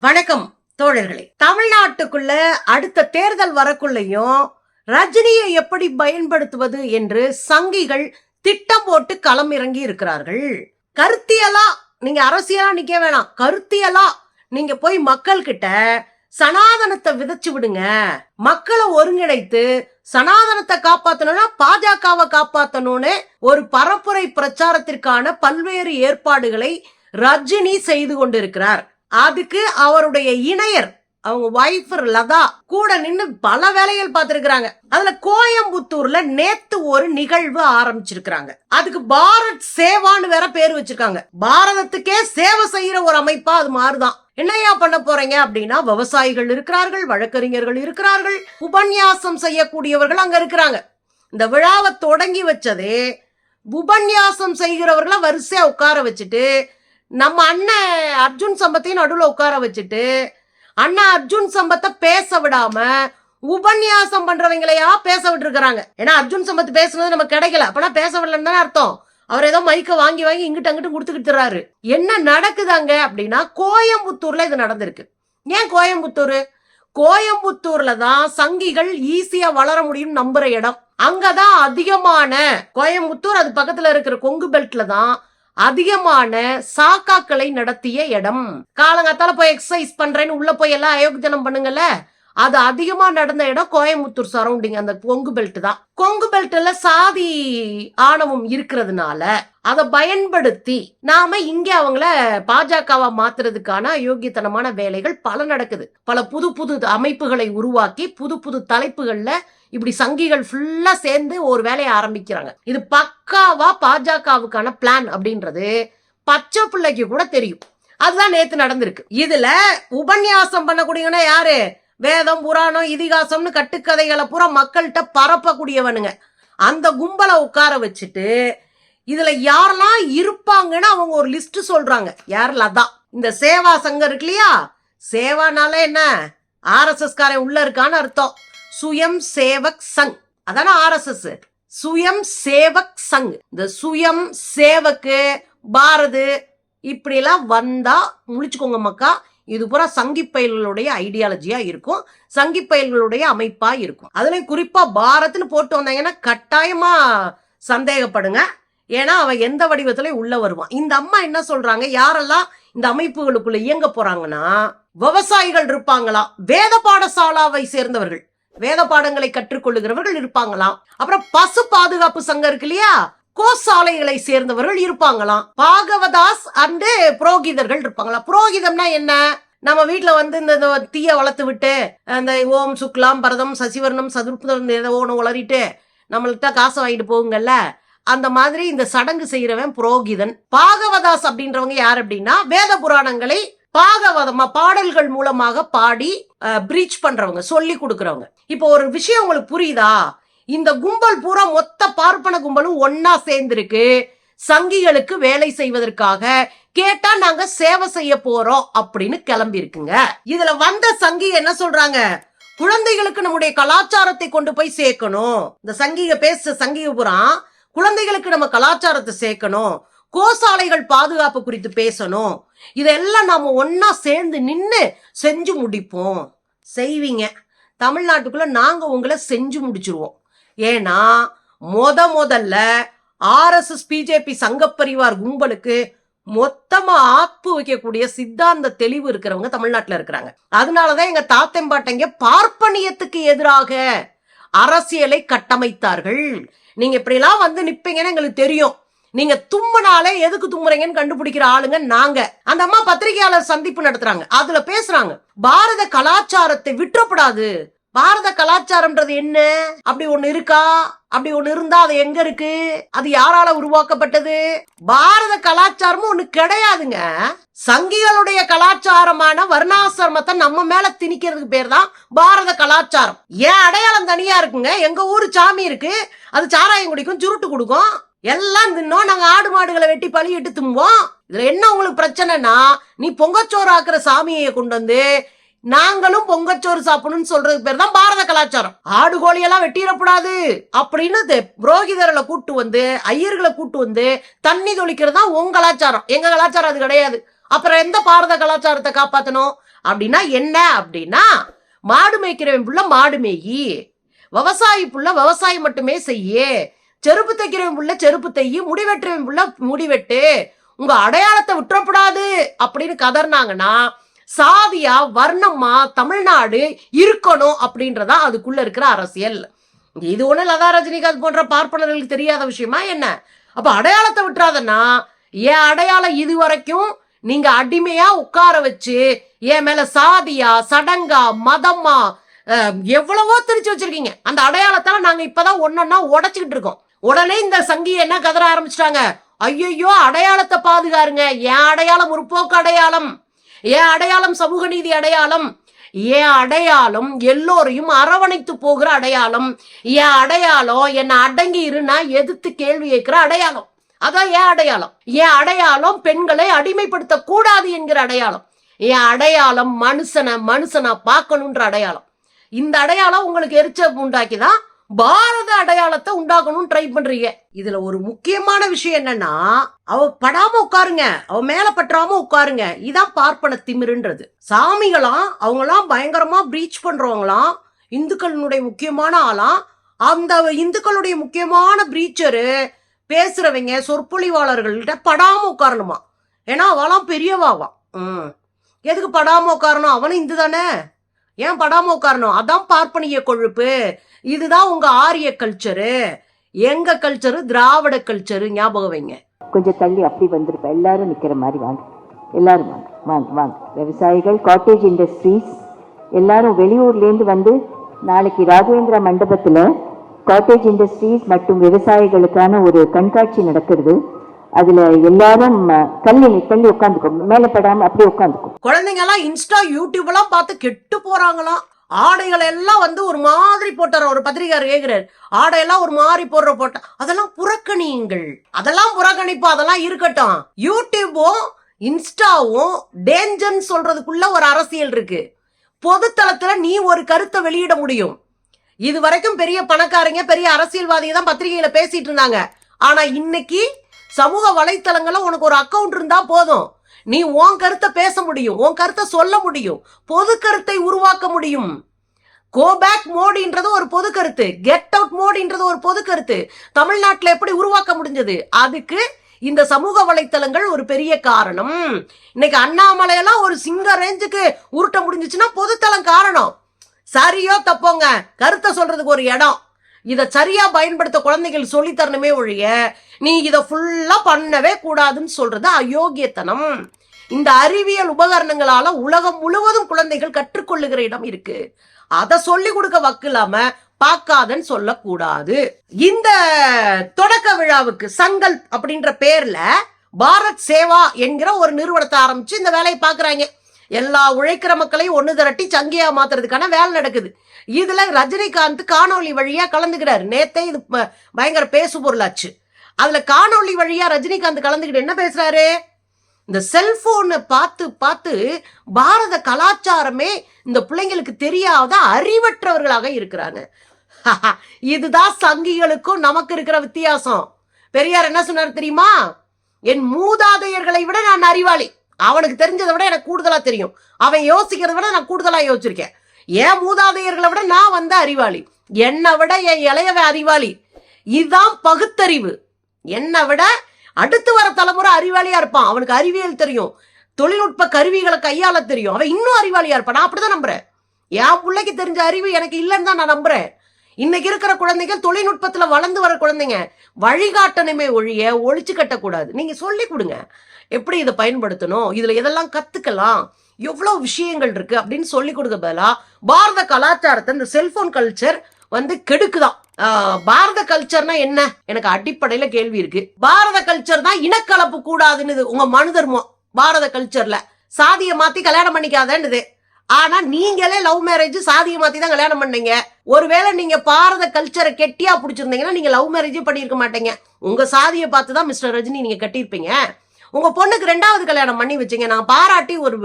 வணக்கம் தோழர்களே. தமிழ்நாட்டுக்குள்ள அடுத்த தேர்தல் வரக்குள்ளையும் ரஜினியை எப்படி பயன்படுத்துவது என்று சங்கிகள் திட்டம் போட்டு களம் இறங்கி இருக்கிறார்கள். கருத்தியலா நீங்க அரசியலா நிக்க வேணாம். கருத்தியலா நீங்க போய் மக்கள் கிட்ட சனாதனத்தை விதைச்சு விடுங்க. மக்களை ஒருங்கிணைத்து சனாதனத்தை காப்பாத்தணும்னா பாஜகவை காப்பாத்தணும்னு ஒரு பரப்புரை பிரச்சாரத்திற்கான பல்வேறு ஏற்பாடுகளை ரஜினி செய்து கொண்டிருக்கிறார். அதுக்கு அவருடைய இணையர் அவங்க வைஃப் லதா கூட நின்று பல வேலைகள் பார்த்திருக்கிறாங்க. அதுல கோயம்புத்தூர்ல நேத்து ஒரு நிகழ்வு ஆரம்பிச்சிருக்கிறாங்க. அதுக்கு பாரத் சேவான்னு வேற பேர் வச்சிருக்காங்க. பாரதத்துக்கே சேவை செய்யற ஒரு அமைப்பா அது மாறுதான். என்னையா பண்ண போறீங்க அப்படின்னா விவசாயிகள் இருக்கிறார்கள் வழக்கறிஞர்கள் இருக்கிறார்கள் உபன்யாசம் செய்யக்கூடியவர்கள் அங்க இருக்கிறாங்க. இந்த விழாவை தொடங்கி வச்சதே உபன்யாசம் செய்கிறவர்களை வரிசையா உட்கார வச்சுட்டு நம்ம அண்ணன் அர்ஜுன் சம்பத்தையும் நடுவில் உட்கார வச்சுட்டு அண்ணன் அர்ஜுன் சம்பத்தை பேச விடாம உபன்யாசம் பண்றவங்களையா பேச விட்டுருக்காங்க ஏன்னா அர்ஜுன் சம்பத் பேசுனது நமக்கு கிடைக்கல. அப்பனா பேச விடலன்னு தானே அர்த்தம். அவர் ஏதோ மைக்க வாங்கி வாங்கி இங்கிட்ட அங்கிட்டு கொடுத்துக்கிட்டுறாரு என்ன நடக்குதாங்க அப்படின்னா கோயம்புத்தூர்ல இது நடந்திருக்கு. ஏன் கோயம்புத்தூர்? கோயம்புத்தூர்ல தான் சங்கிகள் ஈஸியா வளர முடியும் நம்புற இடம். அங்கதான் அதிகமான கோயம்புத்தூர் அது பக்கத்துல இருக்கிற கொங்கு பெல்ட்ல தான் அதிகமான சாக்காக்களை நடத்திய இடம். காலங்காத்தால போய் எக்ஸசைஸ் பண்றேன்னு உள்ள போய் எல்லாம் அயோக்கியனம் பண்ணுங்கல்ல அது அதிகமா நடந்த இடம் கோயம்புத்தூர் சரௌண்டிங் அந்த கொங்கு பெல்ட் தான். கொங்கு பெல்ட்ல சாதி ஆணவம் இருக்கிறதுனால அதை பயன்படுத்தி நாம இங்க அவங்கள பாஜகவா மாத்துறதுக்கான அயோக்கியத்தனமான வேலைகள் பல நடக்குது. பல புது புது அமைப்புகளை உருவாக்கி புது புது தலைப்புகள்ல இப்படி சங்கிகள் ஃபுல்லா சேர்ந்து ஒரு வேலையை ஆரம்பிக்கிறாங்க. இது பக்காவா பாஜகவுக்கான பிளான் அப்படின்றது பச்சை பிள்ளைக்கு கூட தெரியும். அதுதான் நேத்து நடந்திருக்கு. இதுல உபன்யாசம் பண்ணக்கூடியவனா யாரு? வேதம் புராணம் இதிகாசம்னு கட்டுக்கதைகளை பூரா மக்கள்கிட்ட பரப்பக்கூடியவனுங்க. அந்த கும்பலை உட்கார வச்சுட்டு இதுல யாரெல்லாம் இருப்பாங்கன்னு அவங்க ஒரு லிஸ்ட் சொல்றாங்க. யார்? லதா. இந்த சேவா சங்கம் இருக்கு இல்லையா? சேவானால என்ன? ஆர்எஸ்எஸ் காரன் உள்ள இருக்கான்னு அர்த்தம். சுயம் சேவக் சங். அதான ஆர்எஸ்எஸ் சுயம் சேவக் சங். இந்த சுயம் சேவக்கு பாரது இப்படிலாம் வந்தா முழிச்சுக்கோங்க மக்கா இது பூரா சங்கி பயல்களுடைய ஐடியாலஜியா இருக்கும். சங்கி பயல்களுடைய அமைப்பா இருக்கும். அதுலயும் குறிப்பா பாரத்னு போட்டு வந்தாங்கன்னா கட்டாயமா சந்தேகப்படுங்க. ஏன்னா அவன் எந்த வடிவத்திலயும் உள்ள வருவான். இந்த அம்மா என்ன சொல்றாங்க? யாரெல்லாம் இந்த அமைப்புகளுக்குள்ள இயங்க போறாங்கன்னா விவசாயிகள் இருப்பாங்களாம் வேத பாடசாலாவை சேர்ந்தவர்கள். வேத பாடங்களை கற்றுக்கொள்ளுகிறவர்கள் இருப்பாங்களாம். அப்புறம் பசு பாதுகாப்பு சங்கம் இருக்கு இல்லையா? கோசாலைகளை சேர்ந்தவர்கள் இருப்பாங்களாம். பாகவதாஸ் அண்டு புரோகிதர்கள் இருப்பாங்களாம். புரோகிதம்னா என்ன? நம்ம வீட்டில் வந்து இந்த தீயை வளர்த்து விட்டு அந்த ஓம் சுக்லாம் பரதம் சசிவர்ணம் சதுர்பதம் ஏதோ ஒன்று உளறிட்டு நம்மள்கிட்ட காசை வாங்கிட்டு போகுங்கல்ல அந்த மாதிரி இந்த சடங்கு செய்யறவன் புரோகிதன். பாகவதாஸ் அப்படின்றவங்க யார் அப்படின்னா வேத புராணங்களை பாகவதமா பாடல்கள் மூலமாக பாடி பிரீச் பண்றவங்க சொல்லி கொடுக்கறவங்க. இப்போ ஒரு விஷயம் உங்களுக்கு புரியுதா? இந்த கும்பல் பூரா மொத்த பார்ப்பன கும்பலும் ஒன்னா சேர்ந்திருக்கு. சங்கிகளுக்கு வேலை செய்வதற்காக கேட்டா நாங்க சேவை செய்ய போறோம் அப்படின்னு கிளம்பி இருக்குங்க இதுல வந்த சங்கி என்ன சொல்றாங்க? குழந்தைகளுக்கு நம்முடைய கலாச்சாரத்தை கொண்டு போய் சேர்க்கணும். இந்த சங்கிக பேச சங்கிக பூரா குழந்தைகளுக்கு நம்ம கலாச்சாரத்தை சேர்க்கணும். கோசாலைகள் பாதுகாப்பு குறித்து பேசணும். இதெல்லாம் நாம ஒன்னா சேர்ந்து நின்று செஞ்சு முடிப்போம். செய்வீங்க. தமிழ்நாட்டுக்குள்ள நாங்க உங்களை செஞ்சு முடிச்சிருவோம். ஏன்னா முத முதல்ல ஆர்எஸ்எஸ் பிஜேபி சங்கப்பரிவார் கும்பலுக்கு மொத்தமா ஆப்பு வைக்கக்கூடிய சித்தாந்த தெளிவு இருக்கிறவங்க தமிழ்நாட்டில் இருக்கிறாங்க. அதனாலதான் எங்க தாத்தம்பாட்டைங்க பார்ப்பனியத்துக்கு எதிராக அரசியலை கட்டமைத்தார்கள். நீங்க இப்படிலாம் வந்து நிப்பீங்கன்னு எங்களுக்கு தெரியும். நீங்க தும்முனாலே எதுக்கு தும்முறீங்கன்னு கண்டுபிடிக்கிற ஆளுங்க நாங்க. அந்த அம்மா பத்திரிகையாளர் சந்திப்பு நடத்துறாங்க. அதுல பேசுறாங்க பாரத கலாச்சாரத்தை விட்டுறப்படாது. பாரத கலாச்சாரம்ன்றது என்ன? அப்படி ஒண்ணு இருக்கா? அப்படி ஒண்ணு இருந்தா அது எங்க இருக்கு? அது யாரால உருவாக்கப்பட்டது? பாரத கலாச்சாரமும் ஒண்ணு கிடையாதுங்க. சங்கிகளுடைய கலாச்சாரமான வர்ணாசிரமத்தை நம்ம மேல திணிக்கிறதுக்கு பேர் தான் பாரத கலாச்சாரம். ஏன் அடையாளம் தனியா இருக்குங்க? எங்க ஊரு சாமி இருக்கு. அது சாராயம் குடிக்கும் சுருட்டு கொடுக்கும். எல்லாம் தின்னோம் நாங்க ஆடு மாடுகளை வெட்டி பழியிட்டு தும்போம். இதுல என்ன உங்களுக்கு பிரச்சனைனா நீ பொங்கச்சோறு ஆக்குற சாமியை கொண்டு வந்து நாங்களும் பொங்கச்சோறு சாப்பிடணும்னு சொல்றது பேர் தான் பாரத கலாச்சாரம். ஆடு கோழியெல்லாம் வெட்டிடக்கூடாது அப்படின்னு புரோகிதர்களை கூட்டு வந்து ஐயர்களை கூட்டு வந்து தண்ணி தொளிக்கிறது தான் உங்க கலாச்சாரம். எங்க கலாச்சாரம் அது கிடையாது. அப்புறம் எந்த பாரத கலாச்சாரத்தை காப்பாத்தணும்? அப்படின்னா என்ன? அப்படின்னா மாடு மேய்க்கிறவன் புள்ள மாடு மேயி விவசாயி புள்ள விவசாயம் மட்டுமே செய்ய செருப்பு தைக்கிறவன் புள்ள செருப்பு தையி முடி வெட்டுறவன் புள்ள முடி வெட்டு உங்க அடையாளத்தை விட்டுறப்படாது அப்படின்னு கதர்னாங்கன்னா சாதியா வர்ணமா தமிழ்நாடு இருக்கணும் அப்படின்றதா அதுக்குள்ள இருக்கிற அரசியல். இது ஒண்ணு லதா ரஜினிகாந்த் போன்ற பார்ப்பனர்களுக்கு தெரியாத விஷயமா என்ன? அப்ப அடையாளத்தை விட்டுறாதன்னா என் அடையாளம் இது வரைக்கும் நீங்க அடிமையா உட்கார வச்சு என் மேல சாதியா சடங்கா மதமா எவ்வளவோ திரிச்சு வச்சிருக்கீங்க. அந்த அடையாளத்தால நாங்க இப்பதான் ஒன்னொன்னா உடைச்சுக்கிட்டு இருக்கோம். உடனே இந்த சங்கி என்ன கதற ஆரம்பிச்சிட்டாங்க? ஐயையோ அடையாளத்தை பாதுகாருங்க. என் அடையாளம் முற்போக்கு அடையாளம்? என் அடையாளம் சமூக நீதி அடையாளம்? என் அடையாளம்? எல்லோரையும் அரவணைத்து போகிற அடையாளம். என் அடையாளம்? என்னை அடங்கி இருன்னா எதிர்த்து கேள்வி கேட்கிற அடையாளம். அதான் என் அடையாளம்? என் அடையாளம் பெண்களை அடிமைப்படுத்த கூடாது என்கிற அடையாளம். என் அடையாளம் மனுஷனை மனுஷனை பார்க்கணுன்ற அடையாளம். இந்த அடையாளம் உங்களுக்கு எரிச்ச உண்டாக்கிதான் பாரத அடையாளத்தை உண்டாக்கணும்னு ட்ரை பண்றீங்க. இதுல ஒரு முக்கியமான விஷயம் என்னன்னா அவ படாம உட்காருங்க. அவ மேல பற்றாம உட்காருங்க. இதான் பார்ப்பன திமிருன்றது. சாமிகளாம் அவங்களாம் பயங்கரமா பிரீச் பண்றவங்களாம் இந்துக்களினுடைய முக்கியமான ஆளாம் அந்த இந்துக்களுடைய முக்கியமான பிரீச்சரு பேசுறவங்க சொற்பொழிவாளர்கள்ட்ட படாம உட்காரணுமா? ஏன்னா அவளாம் பெரியவாவாம் ம். எதுக்கு படாம உட்காரணும்? அவனும் இந்து தானே ஏன் படாம உட்காரணும்? அதான் பார்ப்பனிய கொழுப்பு. இதுதான் உங்க ஆரிய கல்ச்சரு எங்க கல்ச்சரு திராவிட கல்ச்சரு ஞாபகம் வைங்க. கொஞ்சம் தள்ளி அப்படி வந்திருப்பேன் எல்லாரும் நிக்கிற மாதிரி வாங்க. எல்லாரும் வாங்க. வாங்க வாங்க. விவசாயிகள் காட்டேஜ் இண்டஸ்ட்ரீஸ் எல்லாரும் வெளியூர்லேருந்து வந்து நாளைக்கு ராகவேந்திரா மண்டபத்தில் காட்டேஜ் இண்டஸ்ட்ரீஸ் மற்றும் விவசாயிகளுக்கான ஒரு கண்காட்சி நடக்கிறது. அதுல எல்லாரும் தள்ளி தள்ளி உட்காந்துக்கும் மேல படாம அப்படியே உட்காந்துக்கும் குழந்தைங்க எல்லாம் இன்ஸ்டா யூடியூப் எல்லாம் பார்த்து கெட்டு போறாங்களாம். ஆடைகள் எல்லாம் வந்து ஒரு மாதிரி போட்டார் ஒரு பத்திரிகையார் கேக்குறாரு. ஆடையெல்லாம் ஒரு மாதிரி போடுற போட்ட அதெல்லாம் புறக்கணியுங்கள். அதெல்லாம் புறக்கணிப்பு அதெல்லாம் இருக்கட்டும். யூடியூபும் இன்ஸ்டாவும் டேஞ்சர்னு சொல்றதுக்குள்ள ஒரு அரசியல் இருக்கு. பொதுத்தளத்துல நீ ஒரு கருத்தை வெளியிட முடியும். இது வரைக்கும் பெரிய பணக்காரங்க பெரிய அரசியல்வாதிங்க தான் பத்திரிகையில பேசிட்டு இருந்தாங்க. ஆனா இன்னைக்கு சமூக வலைத்தளங்களில் உனக்கு ஒரு அக்கவுண்ட் இருந்தா போதும். நீ உன் கருத்தை பேச முடியும். உன் கருத்தை சொல்ல முடியும். பொது கருத்தை உருவாக்க முடியும். கோ பேக் மோடின்றது ஒரு பொது கருத்து. கெட் அவுட் மோடின்றது ஒரு பொது கருத்து. தமிழ்நாட்டில் எப்படி உருவாக்க முடிஞ்சது? அதுக்கு இந்த சமூக வலைத்தளங்கள் ஒரு பெரிய காரணம். இன்னைக்கு அண்ணாமலையெல்லாம் ஒரு சிங்க ரேஞ்சுக்கு உருட்ட முடிஞ்சிச்சுன்னா பொதுத்தளம் காரணம். சரியோ தப்போங்க. கருத்தை சொல்றதுக்கு ஒரு இடம். இதை சரியா பயன்படுத்த குழந்தைகள் சொல்லி தரணுமே ஒழிய நீ இதை ஃபுல்லா பண்ணவே கூடாதுன்னு சொல்றது அயோக்கியத்தனம். இந்த அறிவியல் உபகரணங்களால உலகம் முழுவதும் குழந்தைகள் கற்றுக்கொள்ளுகிற இடம் இருக்கு. அதை சொல்லி கொடுக்க வக்கு இல்லாம பார்க்காதன்னு சொல்லக்கூடாது. இந்த தொடக்க விழாவுக்கு சங்கல் அப்படின்ற பேர்ல பாரத் சேவா என்கிற ஒரு நிறுவனத்தை ஆரம்பிச்சு இந்த வேலையை பாக்குறாங்க எல்லா உழைக்கிற மக்களையும் ஒன்று திரட்டி சங்கியா மாத்துறதுக்கான வேலை நடக்குது. இதுல ரஜினிகாந்த் காணொளி வழியா கலந்துக்கிறாரு. நேத்தே இது ப- பயங்கர பேசு பொருளாச்சு. அதுல காணொளி வழியா ரஜினிகாந்த் கலந்துக்கிட்டு என்ன பேசுறாரு? இந்த செல்போனை பார்த்து பார்த்து பாரத கலாச்சாரமே இந்த பிள்ளைங்களுக்கு தெரியாத அறிவற்றவர்களாக இருக்கிறாங்க. இதுதான் சங்கிகளுக்கும் நமக்கு இருக்கிற வித்தியாசம். பெரியார் என்ன சொன்னார் தெரியுமா? என் மூதாதையர்களை விட நான் அறிவாளி. அவனுக்கு தெரிஞ்சதை விட எனக்கு கூடுதலா தெரியும். அவன் யோசிக்கிறத விட நான் கூடுதலா யோசிச்சிருக்கேன். என் மூதாதையர்களை விட நான் வந்த அறிவாளி. என்னை விட என் இளையவன் அறிவாளி. இதுதான் பகுத்தறிவு. என்னை விட அடுத்து வர தலைமுறை அறிவாளியா இருப்பான். அவனுக்கு அறிவியல் தெரியும். தொழில்நுட்ப கருவிகளை கையாள தெரியும். அவன் இன்னும் அறிவாளியா இருப்பான். நான் அப்படிதான் நம்புறேன். என் பிள்ளைக்கு தெரிஞ்ச அறிவு எனக்கு இல்லைன்னு தான் நான் நம்புறேன். இன்னைக்கு இருக்கிற குழந்தைகள் தொழில்நுட்பத்துல வளர்ந்து வர குழந்தைங்க வழிகாட்டணுமே ஒழிய ஒழிச்சு கட்டக்கூடாது. நீங்க சொல்லி கொடுங்க. எப்படி இதை பயன்படுத்தணும்? இதுல எதெல்லாம் கத்துக்கலாம்? எவ்வளோ விஷயங்கள் இருக்கு அப்படின்னு சொல்லி கொடுக்க பதிலாக பாரத கலாச்சாரத்தை இந்த செல்போன் கல்ச்சர் வந்து கெடுக்குதான். பாரத கல்ச்சர்னா என்ன? எனக்கு அடிப்படையில கேள்வி இருக்கு. பாரத கல்ச்சர் தான் இனக்கலப்பு கூடாதுன்னு உங்க மனு தர்மம் பாரத கல்ச்சர்ல சாதியை மாத்தி கல்யாணம் பண்ணிக்காதன்னுது. ஆனா நீங்களே லவ் மேரேஜ் சாதியை மாத்தி தான் கல்யாணம் பண்ணீங்க. ஒருவேளை நீங்க பாரத கல்ச்சரை கெட்டியா பிடிச்சிருந்தீங்கன்னா நீங்க லவ் மேரேஜே பண்ணியிருக்க மாட்டீங்க. உங்க சாதியை பார்த்து தான் மிஸ்டர் ரஜினி நீங்க கட்டியிருப்பீங்க. உங்க பொண்ணுக்கு ரெண்டாவது கல்யாணம் பண்ணி வச்சீங்க. நான் பாராட்டி ஒரு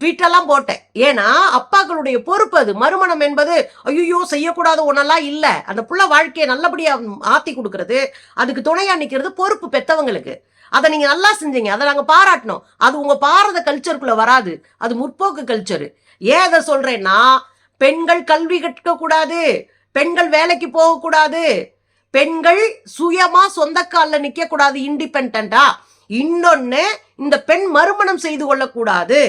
ட்வீட்டெல்லாம் போட்டேன். ஏன்னா அப்பாக்களுடைய பொறுப்பு அது. மறுமணம் என்பது ஐயோ செய்யக்கூடாத ஒன்றெல்லாம் இல்லை. அந்த புள்ள வாழ்க்கையை நல்லபடியாக ஆற்றி கொடுக்கறது அதுக்கு துணையாக நிற்கிறது பொறுப்பு பெற்றவங்களுக்கு அதை நீங்கள் நல்லா செஞ்சீங்க. அதை நாங்கள் பாராட்டணும். அது உங்கள் பாரத கல்ச்சருக்குள்ளே வராது. அது முற்போக்கு கல்ச்சரு. ஏன் அதை சொல்கிறேன்னா பெண்கள் கல்வி கற்கக்கூடாது. பெண்கள் வேலைக்கு போகக்கூடாது. பெண்கள் சுயமாக சொந்த காலில் நிற்கக்கூடாது இண்டிபெண்ட்டாக இன்னொன்று இந்த பெண் மறுமணம் செய்து கொள்ளக்கூடாது.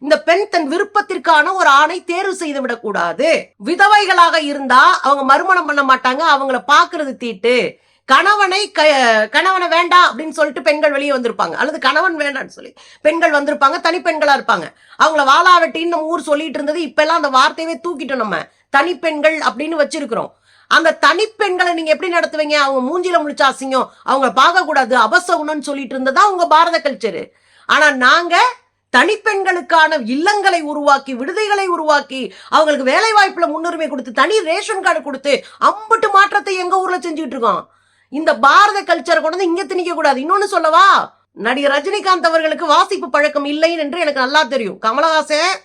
இந்த பெண் தன் விருப்பத்திற்கான ஒரு ஆணை தேர்வு செய்து விடக்கூடாது. விதவைகளாக இருந்தா அவங்க மறுமணம் பண்ண மாட்டாங்க அவங்கள பாக்குறது தீட்டு. கணவனை க- கணவனை வேண்டாம் அப்படின்னு சொல்லிட்டு பெண்கள் வெளியே வந்திருப்பாங்க. அல்லது கணவன் வேண்டாம்னு சொல்லி பெண்கள் வந்திருப்பாங்க தனிப்பெண்களா இருப்பாங்க. அவங்கள வாளாவட்டின்னு நம்ம ஊர் சொல்லிட்டு இருந்தது இப்ப எல்லாம் அந்த வார்த்தையவே தூக்கிட்டோம் நம்ம. தனிப்பெண்கள் அப்படின்னு வச்சிருக்கிறோம். அந்த தனிப்பெண்களை நீங்க எப்படி நடத்துவீங்க? அவங்க மூஞ்சில முழிச்ச அசிங்கம் அவங்க பார்க்க கூடாது அபசகுணம்னு சொல்லிட்டு இருந்ததா உங்க பாரத கல்ச்சரு. ஆனா நாங்க தனிப்பெண்களுக்கான இல்லங்களை உருவாக்கி விடுதிகளை உருவாக்கி அவங்களுக்கு வேலை வாய்ப்புல முன்னுரிமை கொடுத்து தனி ரேஷன் கார்டு கொடுத்து அம்புட்டு மாற்றத்தை எங்க ஊர்ல செஞ்சுட்டு இருக்கோம்? இந்த பாரத கல்ச்சரை கொண்டு வந்து இங்க திணிக்க கூடாது. இன்னொன்னு சொல்லவா? நடிகர் ரஜினிகாந்த் அவர்களுக்கு வாசிப்பு பழக்கம் இல்லை என்று எனக்கு நல்லா தெரியும். கமலஹாசன்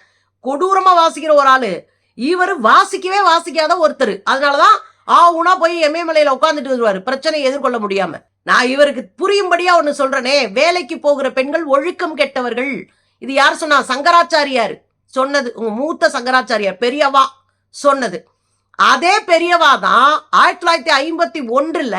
கொடூரமா வாசிக்கிற ஒரு ஆளு. இவர் வாசிக்கவே வாசிக்காத ஒருத்தர். அதனாலதான் ஆ உனா போய் எம்ஏமலையில உட்காந்துட்டு வருவாரு. பிரச்சனையை எதிர்கொள்ள முடியாம. நான் இவருக்கு புரியும்படியா ஒன்னு சொல்றேனே. வேலைக்கு போகிற பெண்கள் ஒழுக்கம் கெட்டவர்கள். இது யார் சொன்னா? சங்கராச்சாரியார். சொன்னது. உங்க மூத்த சங்கராச்சாரியார் பெரியவா சொன்னது. அதே பெரியவா தான் ஆயிரத்தி தொள்ளாயிரத்தி ஐம்பத்தி ஒன்றுல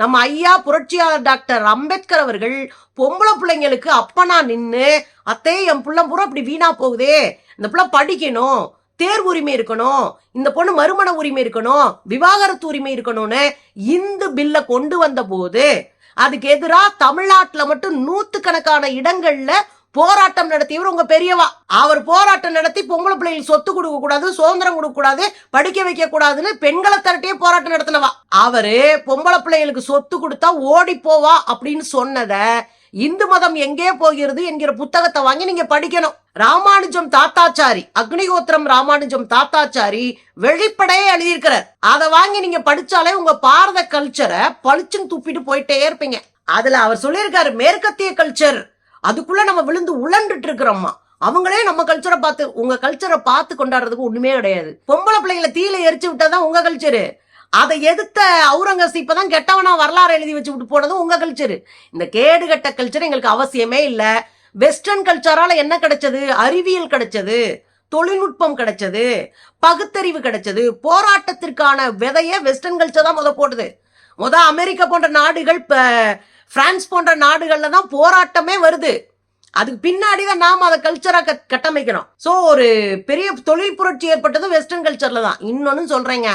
நம்ம ஐயா புரட்சியாளர் டாக்டர் அம்பேத்கர் அவர்கள் பொம்பளை பிள்ளைங்களுக்கு அப்பனா நின்னு அத்தே என் பிள்ளை பூரா இப்படி வீணா போகுதே. இந்த பிள்ளை படிக்கணும். தேர்வு உரிமை இருக்கணும். இந்த பொண்ணு மறுமண உரிமை இருக்கணும். விவாகரத்து உரிமை இருக்கணும்னு இந்து பில்ல கொண்டு வந்த போது அதுக்கு எதிராக தமிழ்நாட்டில் மட்டும் நூற்றுக்கணக்கான இடங்கள்ல போராட்டம் நடத்தியவர் உங்க பெரியவா. அவர் போராட்டம் நடத்தி பொம்பளை பிள்ளைகளுக்கு சொத்து கொடுக்க கூடாது சுதந்திரம் கொடுக்க கூடாது படிக்க வைக்க கூடாதுன்னு பெண்களை திரட்டியே போராட்டம் நடத்தினவா. அவரு பொம்பளை பிள்ளைகளுக்கு சொத்து கொடுத்தா ஓடி போவா அப்படின்னு சொன்னத இந்து மதம் எங்கே போகிறது என்கிற புத்தகத்தை வாங்கி நீங்க படிக்கணும். ராமானுஜம் தாத்தாச்சாரி அக்னிகோத்திரம் ராமானுஜம் தாத்தாச்சாரி வெளிப்படையே எழுதியிருக்கிறார். அதை வாங்கி நீங்க படிச்சாலே உங்க பாரத கல்ச்சரை பளிச்சுன்னு துப்பிட்டு போயிட்டே இருப்பீங்க. அதுல அவர் சொல்லியிருக்காரு மேற்கத்திய கல்ச்சர் அதுக்குள்ள நம்ம விழுந்து உழண்டுட்டு இருக்கிறோம்மா அவங்களே நம்ம கல்ச்சரை பார்த்து உங்க கல்ச்சரை பார்த்து கொண்டாடுறதுக்கு ஒண்ணுமே கிடையாது. பொம்பளை பிள்ளைங்களை தீயில எரிச்சு விட்டாதான் உங்க கல்ச்சரு அதை எதிர்த்த அவுரங்கசீப்பை தான் கெட்டவனா வரலாறு எழுதி வச்சு விட்டு போனது உங்க கல்ச்சரு இந்த கேடுகட்ட கல்ச்சர் எங்களுக்கு அவசியமே இல்லை. வெஸ்டர்ன் கல்ச்சரால என்ன கிடைச்சது? அறிவியல் கிடைச்சது. தொழில்நுட்பம் கிடைச்சது. பகுத்தறிவு கிடைச்சது. போராட்டத்திற்கான விதைய வெஸ்டர்ன் கல்ச்சர் தான் முத போடுது முத அமெரிக்கா போன்ற நாடுகள் இப்போ பிரான்ஸ் போன்ற நாடுகளில் தான் போராட்டமே வருது. அதுக்கு பின்னாடி தான் நாம் அதை கல்ச்சராக கட்டமைக்கிறோம் ஸோ ஒரு பெரிய தொழில் புரட்சி ஏற்பட்டது வெஸ்டர்ன் கல்ச்சர்ல தான். இன்னொன்னு சொல்றேங்க.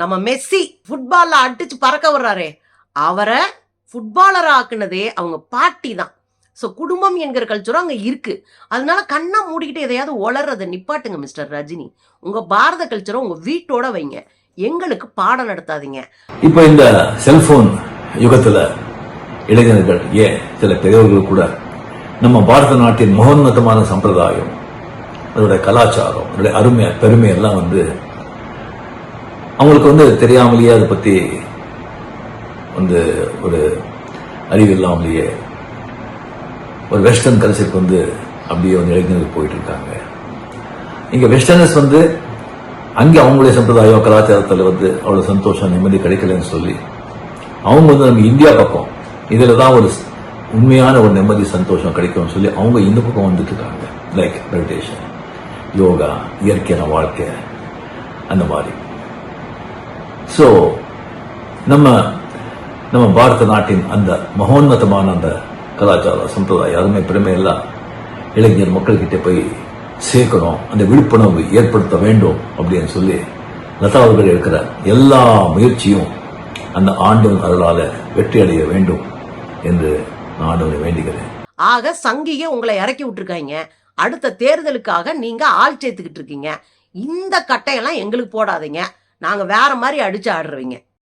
நம்ம மெஸ்ஸி ஃபுட்பாலில் அடிச்சு பறக்க வர்றாரே அவரை ஃபுட்பாலர் ஆக்குனதே அவங்க பாட்டி தான். ஸோ குடும்பம் என்கிற கல்ச்சரும் அங்கே இருக்குது அதனால கண்ணை மூடிக்கிட்டு எதையாவது ஒளர்றதை நிப்பாட்டுங்க மிஸ்டர் ரஜினி. உங்கள் பாரத கல்ச்சரை உங்கள் வீட்டோட வைங்க. எங்களுக்கு பாடம் நடத்தாதீங்க. இப்போ இந்த செல்போன் யுகத்தில் இளைஞர்கள் ஏன்? சில பெரியவர்கள் கூட. நம்ம பாரத நாட்டின் மகோன்னதமான சம்பிரதாயம் அதோட கலாச்சாரம் அதோட அருமை பெருமை எல்லாம் வந்து அவங்களுக்கு வந்து தெரியாமலேயே அதை பத்தி வந்து ஒரு அறிவு இல்லாமலேயே ஒரு வெஸ்டர்ன் கல்ச்சருக்கு வந்து அப்படியே வந்து இளைஞர்கள் போயிட்டு இருக்காங்க. இங்க வெஸ்டர்னர்ஸ் வந்து அங்கே அவங்களுடைய சம்பிரதாயம் கலாச்சாரத்தில் வந்து அவ்வளவு சந்தோஷம் நிம்மதி கிடைக்கலன்னு சொல்லி அவங்க வந்து நம்ம இந்தியா பக்கம் இதில் தான் ஒரு உண்மையான ஒரு நிம்மதி சந்தோஷம் கிடைக்கும்னு சொல்லி அவங்க இந்த பக்கம் வந்துட்டு இருக்காங்க லைக் மெடிடேஷன் யோகா இயற்கையான வாழ்க்கை அந்த மாதிரி. ஸோ நம்ம நம்ம பாரத நாட்டின் அந்த மகோன்னதமான அந்த கலாச்சார சம்பிரதாயம் அதுமே பெருமையெல்லாம் இளைஞர் மக்கள்கிட்ட போய் சேர்க்கணும் அந்த விழிப்புணர்வு ஏற்படுத்த வேண்டும் அப்படின்னு சொல்லி லதா அவர்கள் இருக்கிற எல்லா முயற்சியும் அந்த ஆண்டு அதனால் வெற்றி அடைய வேண்டும். என்று நான் வேண்டுகிறேன். ஆக சங்கிக உங்களை இறக்கி விட்டுருக்காங்க. அடுத்த தேர்தலுக்காக நீங்க ஆள் சேர்த்துக்கிட்டு இருக்கீங்க. இந்த கட்டையெல்லாம் எங்களுக்கு போடாதீங்க. நாங்க வேற மாதிரி அடிச்சு ஆடுறவங்க.